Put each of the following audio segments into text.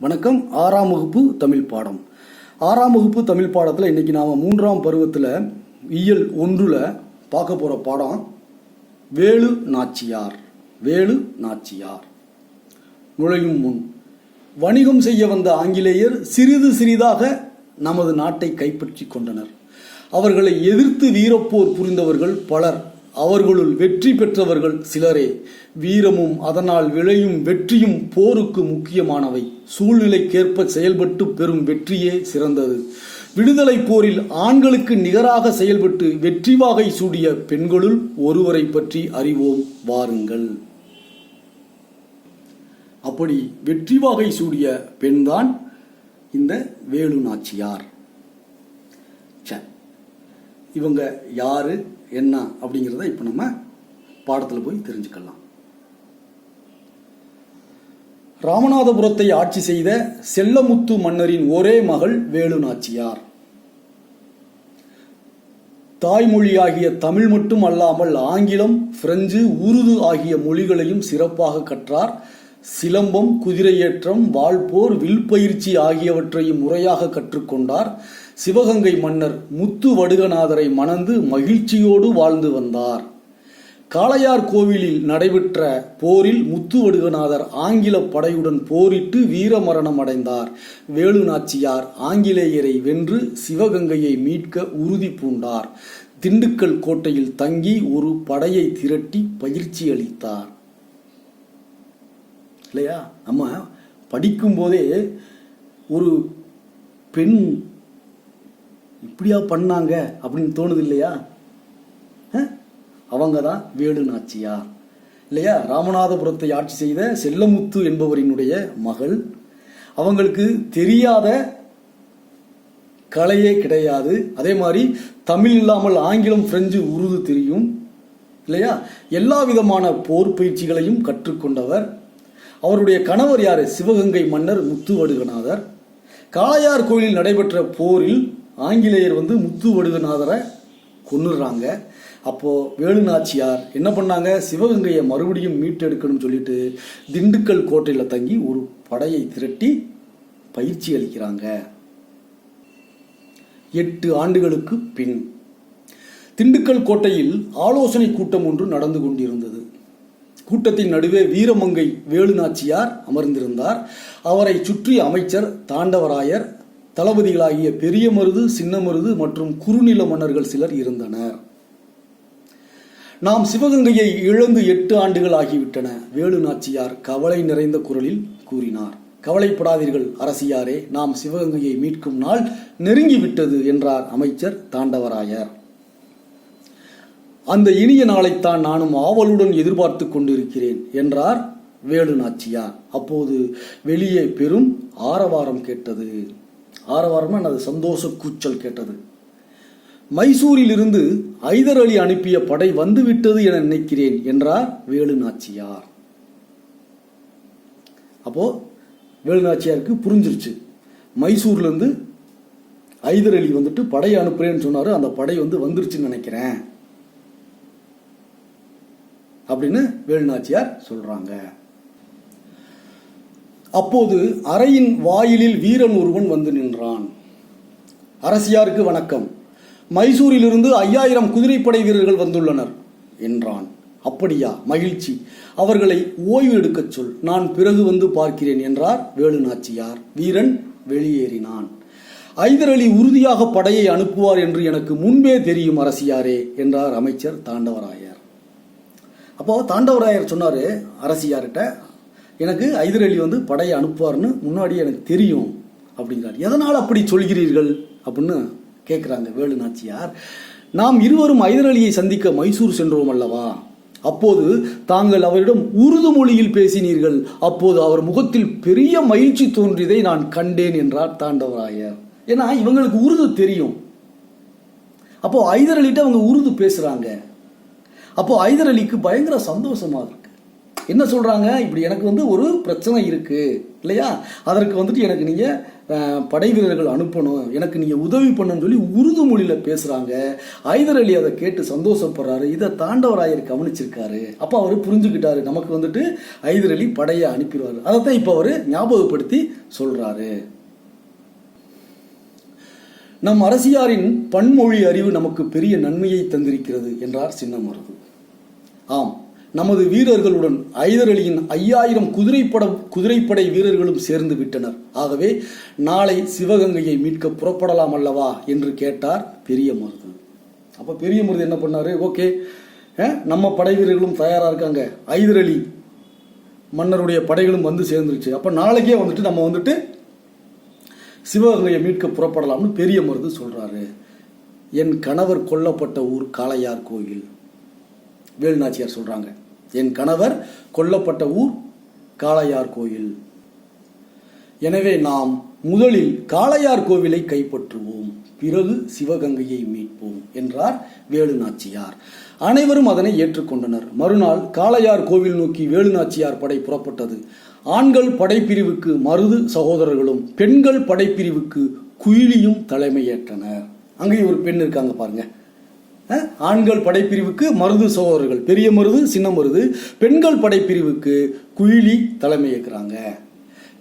வணக்கம். ஆறாம் வகுப்பு தமிழ் பாடம். ஆறாம் வகுப்பு தமிழ் பாடத்தில் இன்னைக்கு நாம் மூன்றாம் பருவத்தில் இயல் ஒன்றில் பார்க்க போகிற பாடம் வேலு நாச்சியார். வேலு நாச்சியார். நுழையும் முன். வணிகம் செய்ய வந்த ஆங்கிலேயர் சிறிது சிறிதாக நமது நாட்டை கைப்பற்றி கொண்டனர். அவர்களை எதிர்த்து வீரப்போர் புரிந்தவர்கள் பலர். அவர்களுள் வெற்றி பெற்றவர்கள் சிலரே. வீரமும் அதனால் விளையும் வெற்றியும் போருக்கு முக்கியமானவை. சூழ்நிலைக்கேற்ப செயல்பட்டு பெறும் வெற்றியே சிறந்தது. விடுதலை போரில் ஆண்களுக்கு நிகராக செயல்பட்டு வெற்றி வாகை சூடிய பெண்களுள் ஒருவரை பற்றி அறிவோம். வாருங்கள். அப்படி வெற்றி வாகை சூடிய பெண்தான் இந்த வேலு நாச்சியார் இவங்க யாரு என்ன அப்படிங்கிறத இப்போ நம்ம பாடத்தில் போய் தெரிஞ்சுக்கலாம். ராமநாதபுரத்தை ஆட்சி செய்த செல்லமுத்து மன்னரின் ஒரே மகள் வேலு நாச்சியார் தாய்மொழியாகிய தமிழ் மட்டும் அல்லாமல் ஆங்கிலம் பிரெஞ்சு உருது ஆகிய மொழிகளையும் சிறப்பாக கற்றார். சிலம்பம் குதிரையேற்றம் வாள்போர் வில் பயிற்சி ஆகியவற்றையும் முறையாக கற்றுக்கொண்டார். சிவகங்கை மன்னர் முத்து வடுகநாதரை மணந்து மகிழ்ச்சியோடு வாழ்ந்து வந்தார். காளையார் கோவிலில் நடைபெற்ற போரில் முத்து வடுகநாதர் ஆங்கில படையுடன் போரிட்டு வீரமரணம் அடைந்தார். வேலு நாச்சியார் ஆங்கிலேயரை வென்று சிவகங்கையை மீட்க உறுதி பூண்டார். திண்டுக்கல் கோட்டையில் தங்கி ஒரு படையை திரட்டி பயிற்சி அளித்தார். இல்லையா? நம்ம படிக்கும்போதே ஒரு பெண் இப்படியா பண்ணாங்க அப்படின்னு தோணுது இல்லையா அவங்க தான் வேடு நாச்சியார் இல்லையா? ராமநாதபுரத்தை ஆட்சி செய்த செல்லமுத்து என்பவரினுடைய மகள். அவங்களுக்கு தெரியாத கலையே கிடையாது. அதே மாதிரி தமிழ் இல்லாமல் ஆங்கிலம் பிரெஞ்சு உருது தெரியும். இல்லையா? எல்லா விதமான போர் பயிற்சிகளையும் கற்றுக்கொண்டவர். அவருடைய கணவர் யார்? சிவகங்கை மன்னர் முத்துவடுகநாதர். காளையார் கோயிலில் நடைபெற்ற போரில் ஆங்கிலேயர் வந்து முத்துவடுகநாதரை கொன்னுடுறாங்க. அப்போது வேலுநாச்சியார் என்ன பண்ணாங்க? சிவகங்கையை மறுபடியும் மீட்டெடுக்கணும்னு சொல்லிட்டு திண்டுக்கல் கோட்டையில் தங்கி ஒரு படையை திரட்டி பயிற்சி அளிக்கிறாங்க. எட்டு ஆண்டுகளுக்கு பின் திண்டுக்கல் கோட்டையில் ஆலோசனை கூட்டம் ஒன்று நடந்து கொண்டிருந்தது. கூட்டத்தின் நடுவே வீரமங்கை வேலுநாச்சியார் அமர்ந்திருந்தார். அவரை சுற்றி அமைச்சர் தாண்டவராயர் தளபதிகளாகிய பெரிய மருது சின்ன மருது மற்றும் குறுநில மன்னர்கள் சிலர் இருந்தனர். நாம் சிவகங்கையை இழந்து எட்டு ஆண்டுகள் ஆகிவிட்டன வேலு நாச்சியார் கவலை நிறைந்த குரலில் கூறினார். கவலைப்படாதீர்கள் அரசியாரே நாம் சிவகங்கையை மீட்கும் நாள் நெருங்கிவிட்டது என்றார் அமைச்சர் தாண்டவராயர். அந்த இனிய நாளைத்தான் நானும் ஆவலுடன் எதிர்பார்த்து கொண்டிருக்கிறேன் என்றார் வேலு நாச்சியார் அப்போது வெளியே பெரும் ஆரவாரம் கேட்டது. ஆரவாரம்னா அது சந்தோஷ கூச்சல் கேட்டது. மைசூரிலிருந்து ஐதர் அலி அனுப்பிய படை வந்துவிட்டது என நினைக்கிறேன் என்றார் வேலு நாச்சியார் அப்போ வேலு நாச்சியாருக்கு புரிஞ்சிருச்சு. மைசூர்லேருந்து ஐதர் அலி வந்துட்டு படையை அனுப்புறேன்னு சொன்னார். அந்த படை வந்து வந்துருச்சுன்னு நினைக்கிறேன். அப்படின்னு வேலுநாச்சியார் சொல்றாங்க. அப்போது அறையின் வாயிலில் வீரன் ஒருவன் வந்து நின்றான். அரசியாருக்கு வணக்கம். மைசூரிலிருந்து ஐயாயிரம் குதிரைப்படை வீரர்கள் வந்துள்ளனர் என்றான். அப்படியா மகிழ்ச்சி. அவர்களை ஓய்வு எடுக்கச் சொல். நான் பிறகு வந்து பார்க்கிறேன் என்றார் வேலுநாச்சியார். வீரன் வெளியேறினான். ஐதர் அலி உறுதியாக படையை அனுப்புவார் என்று எனக்கு முன்பே தெரியும் அரசியாரே என்றார் அமைச்சர் தாண்டவராயர் அப்போ தாண்டவராயர் சொன்னார் அரசியார்கிட்ட எனக்கு ஐதரலி அலி வந்து படையை அனுப்புவார்னு முன்னாடி எனக்கு தெரியும் அப்படிங்கிறார். எதனால் அப்படி சொல்கிறீர்கள்? அப்படின்னு கேட்குறாங்க வேலு நாச்சியார். நாம் இருவரும் ஐதரலியை அலியை சந்திக்க மைசூர் சென்றோம் அல்லவா? அப்போது தாங்கள் அவரிடம் உருது மொழியில் பேசினீர்கள். அப்போது அவர் முகத்தில் பெரிய மகிழ்ச்சி தோன்றியதை நான் கண்டேன் என்றார் தாண்டவராயர். ஏன்னா இவங்களுக்கு உருது தெரியும். அப்போ ஐதரலிட்ட அவங்க உருது பேசுறாங்க. அப்போ ஐதர் அலிக்கு பயங்கர சந்தோஷமா இருக்கு. என்ன சொல்றாங்க? இப்படி எனக்கு வந்து ஒரு பிரச்சனை இருக்கு. இல்லையா? அதற்கு வந்துட்டு எனக்கு நீங்கள் படை வீரர்கள் அனுப்பணும். எனக்கு நீங்கள் உதவி பண்ணணும்னு சொல்லி உருது மொழியில் பேசுகிறாங்க ஐதர் அலி அதை கேட்டு சந்தோஷப்படுறாரு. இதை தாண்டவராயர் கவனிச்சிருக்காரு. அப்போ அவர் புரிஞ்சுக்கிட்டாரு. நமக்கு வந்துட்டு ஐதர் அலி படையை அனுப்பிடுவார். அதைத்தான் இப்போ அவர் ஞாபகப்படுத்தி சொல்கிறாரு நம் அரசியாரின் பன்மொழி அறிவு நமக்கு பெரிய நன்மையை தந்திருக்கிறது என்றார் சின்னமருது. ஆம் நமது வீரர்களுடன் ஐதர் அலியின் ஐயாயிரம் குதிரைப்பட குதிரைப்படை வீரர்களும் சேர்ந்து விட்டனர். ஆகவே நாளை சிவகங்கையை மீட்க புறப்படலாம் அல்லவா என்று கேட்டார் பெரிய மருது அப்போ பெரிய மருது என்ன பண்ணாரு? ஓகே நம்ம படை வீரர்களும் தயாராக இருக்காங்க. ஐதர் அலி மன்னருடைய படைகளும் வந்து சேர்ந்துருச்சு. அப்போ நாளைக்கே வந்துட்டு நம்ம வந்துட்டு சிவகங்கையை மீட்க புறப்படலாம்னு பெரிய மருது சொல்கிறாரு என் கணவர் கொல்லப்பட்ட ஊர் காளையார் கோயில். வேலுநாச்சியார் சொல்கிறாங்க என் கணவர் கொல்லப்பட்ட ஊர் காளையார் கோயில். எனவே நாம் முதலில் காளையார் கோவிலை கைப்பற்றுவோம். பிறகு சிவகங்கையை மீட்போம் என்றார் வேலுநாச்சியார் அனைவரும் அதனை ஏற்றுக்கொண்டனர். மறுநாள் காளையார் கோவில் நோக்கி வேலுநாச்சியார் படை புறப்பட்டது. ஆண்கள் படைப்பிரிவுக்கு மருது சகோதரர்களும் பெண்கள் படைப்பிரிவுக்கு குயிலியும் தலைமையேற்றனர். அங்கேயும் ஒரு பெண் இருக்காங்க பாருங்க. ஆண்கள் படைப்பிரிவுக்கு மருது சகோதரர்கள் பெரிய மருது சின்ன மருது பெண்கள் படைப்பிரிவுக்கு குயிலி தலைமையேற்கிறாங்க.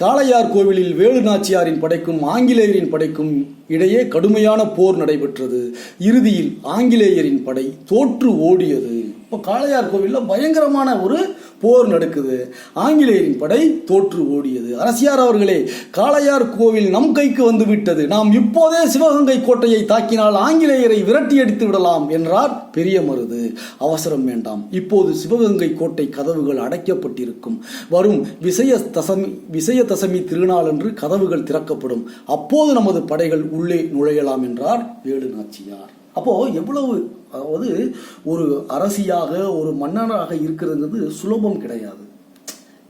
காளையார் கோவிலில் வேலு நாச்சியாரின் படைக்கும் ஆங்கிலேயரின் படைக்கும் இடையே கடுமையான போர் நடைபெற்றது. இறுதியில் ஆங்கிலேயரின் படை தோற்று ஓடியது. இப்போ காளையார் கோவிலில் பயங்கரமான ஒரு போர் நடக்குது. ஆங்கிலேயரின் படை தோற்று ஓடியது. அரசியார் அவர்களே காளையார் கோவில் நம் கைக்கு வந்து விட்டது. நாம் இப்போதே சிவகங்கை கோட்டையை தாக்கினால் ஆங்கிலேயரை விரட்டி அடித்து விடலாம் என்றார் பெரிய மருது அவசரம் வேண்டாம். இப்போது சிவகங்கை கோட்டை கதவுகள் அடைக்கப்பட்டிருக்கும். வரும் விசய தசமி விசய தசமி திருநாளன்று கதவுகள் திறக்கப்படும். அப்போது நமது படைகள் உள்ளே நுழையலாம் என்றார் வேலு நாச்சியார் அப்போது எவ்வளவு அதாவது ஒரு அரசியாக ஒரு மன்னனாக இருக்கிறதுங்கிறது சுலபம் கிடையாது.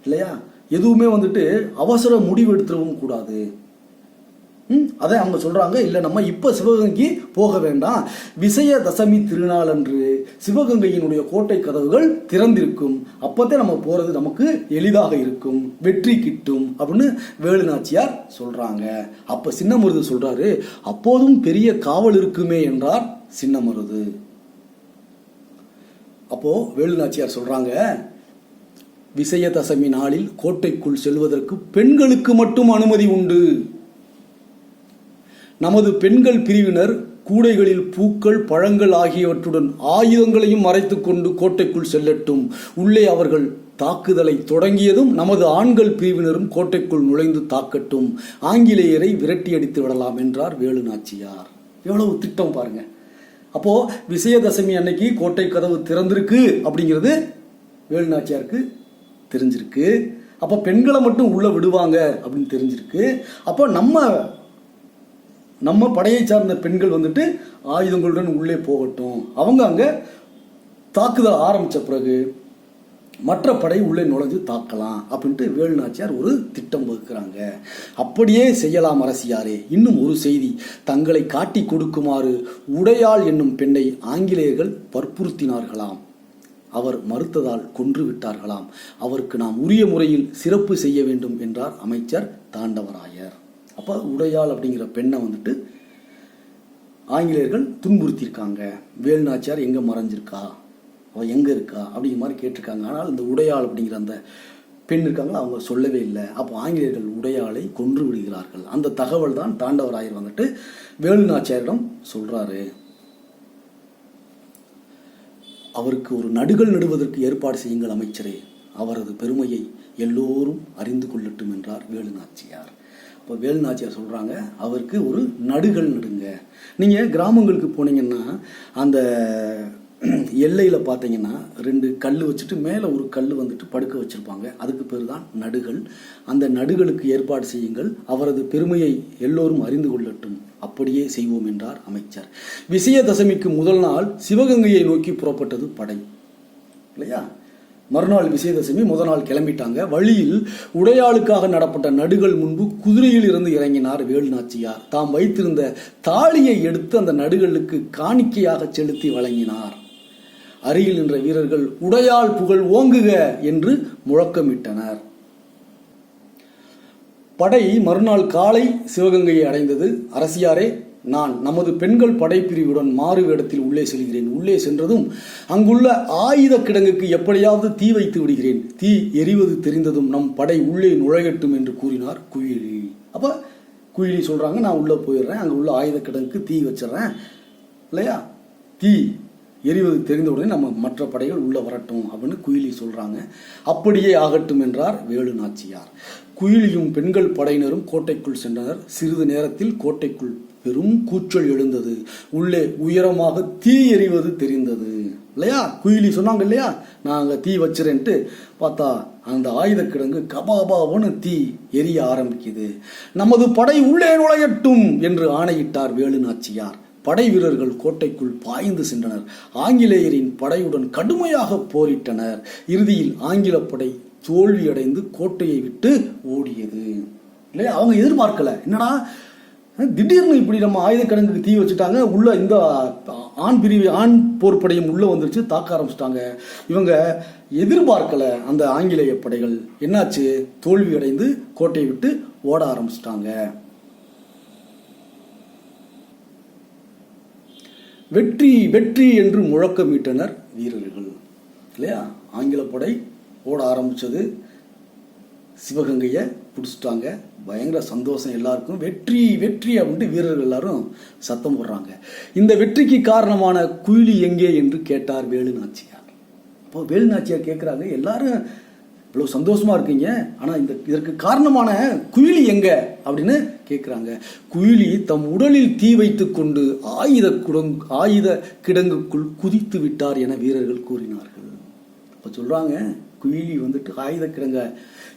இல்லையா? எதுவுமே வந்துட்டு அவசர முடிவு எடுத்துடவும் கூடாது. ம், அதை அவங்க சொல்கிறாங்க இல்லை நம்ம இப்போ சிவகங்கைக்கு போக வேண்டாம். விசய தசமி திருநாள் அன்று சிவகங்கையினுடைய கோட்டை கதவுகள் திறந்திருக்கும். அப்போதே நம்ம போகிறது நமக்கு எளிதாக இருக்கும். வெற்றி கிட்டும் அப்படின்னு வேலுநாச்சியார் சொல்கிறாங்க அப்போ சின்னமுருது சொல்கிறாரு அப்போதும் பெரிய காவல் இருக்குமே என்றார் சின்னமருது. அப்போ வேலுநாச்சியார் சொல்றாங்க விசயதசமி நாளில் கோட்டைக்குள் செல்வதற்கு பெண்களுக்கு மட்டும் அனுமதி உண்டு. நமது பெண்கள் பிரிவினர் கூடைகளில் பூக்கள் பழங்கள் ஆகியவற்றுடன் ஆயுதங்களையும் மறைத்துக்கொண்டு கோட்டைக்குள் செல்லட்டும். உள்ளே அவர்கள் தாக்குதலை தொடங்கியதும் நமது ஆண்கள் பிரிவினரும் கோட்டைக்குள் நுழைந்து தாக்கட்டும். ஆங்கிலேயரை விரட்டி அடித்து விடலாம் என்றார் வேலு நாச்சியார் எவ்வளவு திட்டம் பாருங்கள் அப்போது விசயதசமி அன்னைக்கு கோட்டை கதவு திறந்திருக்கு அப்படிங்கிறது வேலுநாச்சியாருக்கு தெரிஞ்சிருக்கு. அப்போ பெண்களை மட்டும் உள்ளே விடுவாங்க அப்படின்னு தெரிஞ்சிருக்கு. அப்போ நம்ம நம்ம படையை சார்ந்த பெண்கள் வந்துட்டு ஆயுதங்களுடன் உள்ளே போகட்டும். அவங்க அங்கே தாக்குதல் ஆரம்பித்த பிறகு மற்ற படை உள்ளே நுழைஞ்சு தாக்கலாம் அப்படின்ட்டு வேலுநாச்சியார் ஒரு திட்டம் வகுக்கிறாங்க. அப்படியே செய்யலாம் அரசியாரே. இன்னும் ஒரு செய்தி. தங்களை காட்டி கொடுக்குமாறு உடையாள் என்னும் பெண்ணை ஆங்கிலேயர்கள் வற்புறுத்தினார்களாம். அவர் மறுத்ததால் கொன்று விட்டார்களாம். அவருக்கு நாம் உரிய முறையில் சிறப்பு செய்ய வேண்டும் என்றார் அமைச்சர் தாண்டவராயர். அப்போ உடையாள் அப்படிங்கிற பெண்ணை வந்துட்டு ஆங்கிலேயர்கள் துன்புறுத்தியிருக்காங்க. வேலுநாச்சியார் எங்கே மறைஞ்சிருக்கா? அவள் எங்கே இருக்கா அப்படிங்கிற மாதிரி கேட்டிருக்காங்க. ஆனால் இந்த உடையாள் அப்படிங்கிற அந்த பெண் இருக்காங்களா அவங்க சொல்லவே இல்லை. அப்போ ஆங்கிலேயர்கள் உடையாளை கொன்று விடுகிறார்கள். அந்த தகவல் தான் தாண்டவராயர் வந்துட்டு வேலுநாச்சியாரிடம் சொல்கிறாரு அவருக்கு ஒரு நடுகள் நடுவதற்கு ஏற்பாடு செய்யுங்கள் அமைச்சரே. அவரது பெருமையை எல்லோரும் அறிந்து கொள்ளட்டும் என்றார் வேலுநாச்சியார். இப்போ வேலுநாச்சியார் சொல்கிறாங்க அவருக்கு ஒரு நடுகள் நடுங்க. நீங்கள் கிராமங்களுக்கு போனீங்கன்னா அந்த எல்லையில் பார்த்தீங்கன்னா ரெண்டு கல் வச்சுட்டு மேலே ஒரு கல் வந்துட்டு படுக்க வச்சுருப்பாங்க. அதுக்கு பேர் தான் நடுகள். அந்த நடுகளுக்கு ஏற்பாடு செய்யுங்கள். அவரது பெருமையை எல்லோரும் அறிந்து கொள்ளட்டும். அப்படியே செய்வோம் என்றார் அமைச்சர். விசயதசமிக்கு முதல் நாள் சிவகங்கையை நோக்கி புறப்பட்டது படை. இல்லையா? மறுநாள் விசயதசமி முதல் நாள் கிளம்பிட்டாங்க. வழியில் உடையாளுக்காக நடப்பட்ட நடுகள் முன்பு குதிரையில் இருந்து இறங்கினார் வேலுநாச்சியார். தாம் வைத்திருந்த தாலியை எடுத்து அந்த நடுகளுக்கு காணிக்கையாக செலுத்தி வழங்கினார். அருகில் நின்ற வீரர்கள் உடையால் புகழ் ஓங்குக என்று முழக்கமிட்டனர். படை மறுநாள் காலை சிவகங்கையை அடைந்தது. அரசியாரே நான் நமது பெண்கள் படைப்பிரிவுடன் மாறு வேடத்தில் உள்ளே செல்கிறேன். உள்ளே சென்றதும் அங்குள்ள ஆயுத கிடங்குக்கு எப்படியாவது தீ வைத்து விடுகிறேன். தீ எரிவது தெரிந்ததும் நம் படை உள்ளே நுழையட்டும் என்று கூறினார் குயிலி. அப்ப குயிலி சொல்றாங்க நான் உள்ளே போயிடுறேன் அங்கே உள்ள ஆயுத கிடங்குக்கு தீ வச்சிடறேன். இல்லையா? தீ எரிவது தெரிந்த உடனே நம்ம மற்ற படைகள் உள்ள வரட்டும் அப்படின்னு குயிலி சொல்றாங்க. அப்படியே ஆகட்டும் என்றார் வேலு நாச்சியார். குயிலியும் பெண்கள் படையினரும் கோட்டைக்குள் சென்றனர். சிறிது நேரத்தில் கோட்டைக்குள் பெரும் கூச்சல் எழுந்தது. உள்ளே உயரமாக தீ எரிவது தெரிந்தது. இல்லையா? குயிலி சொன்னாங்க இல்லையா? நாங்க தீ வச்சிரேன்ட்டு பார்த்தா அந்த ஆயுத கிடங்கு கபாபாவனு தீ எரிய ஆரம்பிக்குது. நமது படை உள்ளே நுழையட்டும் என்று ஆணையிட்டார் வேலு நாச்சியார். படை வீரர்கள் கோட்டைக்குள் பாய்ந்து சென்றனர். ஆங்கிலேயரின் படையுடன் கடுமையாக போரிட்டனர். இறுதியில் ஆங்கில படை தோல்வியடைந்து கோட்டையை விட்டு ஓடியது. இல்லையா? அவங்க எதிர்பார்க்கல. என்னடா? திடீர்னு இப்படி நம்ம ஆயுத கிடங்குக்கு தீ வச்சுட்டாங்க. உள்ள இந்த ஆண் பிரிவு ஆண் போர்ப்படையும் உள்ள வந்துருச்சு. தாக்க ஆரம்பிச்சிட்டாங்க. இவங்க எதிர்பார்க்கல அந்த ஆங்கிலேய படைகள். என்னாச்சு? தோல்வி அடைந்து கோட்டையை விட்டு ஓட ஆரம்பிச்சிட்டாங்க. வெற்றி வெற்றி என்று முழக்கமிட்டனர் வீரர்கள். இல்லையா? ஆங்கில படை ஓட ஆரம்பித்தது சிவகங்கையை பிடிச்சிட்டாங்க. பயங்கர சந்தோஷம் எல்லாருக்கும். வெற்றி வெற்றி அப்படின்ட்டு வீரர்கள் எல்லாரும் சத்தம் போடுறாங்க. இந்த வெற்றிக்கு காரணமான குயிலி எங்கே என்று கேட்டார் வேலு நாச்சியார். அப்போ வேலு நாச்சியார் கேட்குறாங்க எல்லாரும் இவ்வளோ சந்தோஷமாக இருக்கீங்க. ஆனால் இந்த இதற்கு காரணமான குயிலி எங்கே அப்படின்னு கேட்குறாங்க. குயிலி தம் உடலில் தீ வைத்து கொண்டு ஆயுத குடங் ஆயுத கிடங்குக்குள் குதித்து விட்டார் என வீரர்கள் கூறினார்கள். அப்போ சொல்கிறாங்க குயிலி வந்துட்டு ஆயுத கிடங்க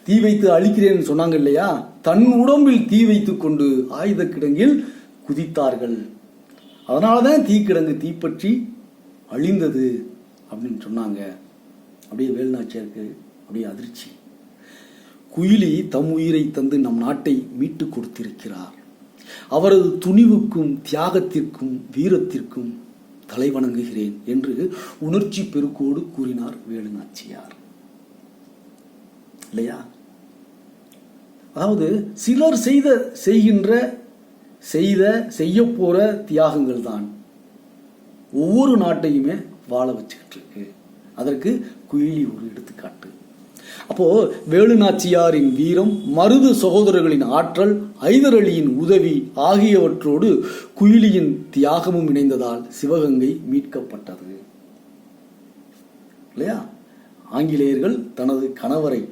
தீ வைத்து அழிக்கிறேன்னு சொன்னாங்க இல்லையா? தன் உடம்பில் தீ வைத்து கொண்டு ஆயுத கிடங்கில் குதித்தார்கள். அதனாலதான் தீக்கிடங்கு தீப்பற்றி அழிந்தது அப்படின்னு சொன்னாங்க. அப்படியே வேலுநாச்சியாருக்கு அப்படியே அதிர்ச்சி. குயிலி தம் உயிரை தந்து நம் நாட்டை மீட்டு கொடுத்திருக்கிறார். அவரது துணிவுக்கும் தியாகத்திற்கும் வீரத்திற்கும் தலை வணங்குகிறேன் என்று உணர்ச்சி பெருக்கோடு கூறினார் வேலுநாச்சியார். இல்லையா? அதாவது சிலர் செய்த செய்கின்ற செய்த செய்ய போற தியாகங்கள் தான் ஒவ்வொரு நாட்டையுமே வாழ வச்சுக்கிட்டு இருக்கு. அதற்கு குயிலி ஒரு எடுத்துக்காட்டு. அப்போ வேலுநாச்சியாரின் வீரம் மருது சகோதரர்களின் ஆற்றல் ஐதர் அலியின் உதவி ஆகியவற்றோடு குயிலியின் தியாகமும் இணைந்ததால் சிவகங்கை மீட்கப்பட்டது. இல்லையா? ஆங்கிலேயர்கள் தனது கணவரை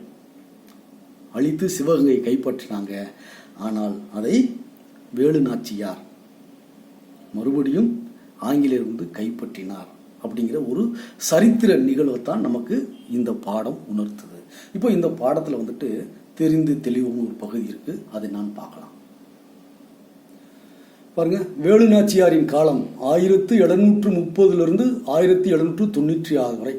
அழித்து சிவகங்கை கைப்பற்றினாங்க. ஆனால் அதை வேலு நாச்சியார் மறுபடியும் ஆங்கிலேயர் வந்து கைப்பற்றினார். அப்படிங்கிற ஒரு சரித்திர நிகழ்வைத்தான் நமக்கு இந்த பாடம் உணர்த்துது. இப்போ இந்த பாடத்தில் வந்துட்டு தெரிந்து தெளிவும் ஒரு பகுதி இருக்கு. அதை நான் பார்க்கலாம். பாருங்க வேலுநாச்சியாரின் காலம் ஆயிரத்து எழுநூற்று முப்பதுலேருந்து ஆயிரத்தி எழுநூற்று தொண்ணூற்றி ஆறு வரை.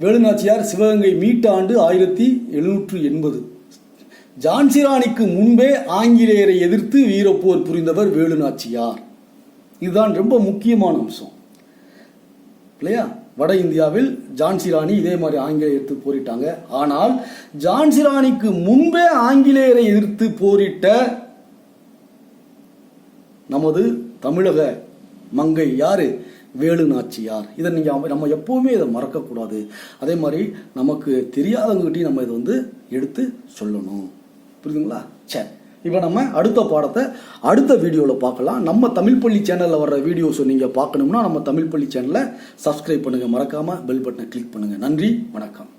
வேலுநாச்சியார் சிவகங்கை மீட்ட ஆண்டு ஆயிரத்தி எழுநூற்று எண்பது. ஜான்சிராணிக்கு முன்பே ஆங்கிலேயரை எதிர்த்து வீரப்போர் புரிந்தவர் வேலுநாச்சியார் இதுதான் ரொம்ப முக்கியமான அம்சம். இல்லையா? வட இந்தியாவில் ஜான்சிராணி இதே மாதிரி ஆங்கிலேயர் எதிர்த்து போரிட்டாங்க. ஆனால் ஜான்சிராணிக்கு முன்பே ஆங்கிலேயரை எதிர்த்து போரிட்ட நமது தமிழக மங்கை யாரு? வேலு நாச்சியார். இதை நீங்க நம்ம எப்பவுமே இதை மறக்கக்கூடாது. அதே மாதிரி நமக்கு தெரியாதவங்ககிட்டயும் நம்ம இதை வந்து எடுத்து சொல்லணும். புரியுதுங்களா? சரி. இப்போ நம்ம அடுத்த பாடத்தை அடுத்த வீடியோவில் பார்க்கலாம். நம்ம தமிழ் பள்ளி சேனலில் வர்ற வீடியோஸை நீங்கள் பார்க்கணும்னா நம்ம தமிழ் பள்ளி சேனலை சப்ஸ்கிரைப் பண்ணுங்கள் மறக்காமல் பெல் பட்டனை கிளிக் பண்ணுங்கள் நன்றி வணக்கம்.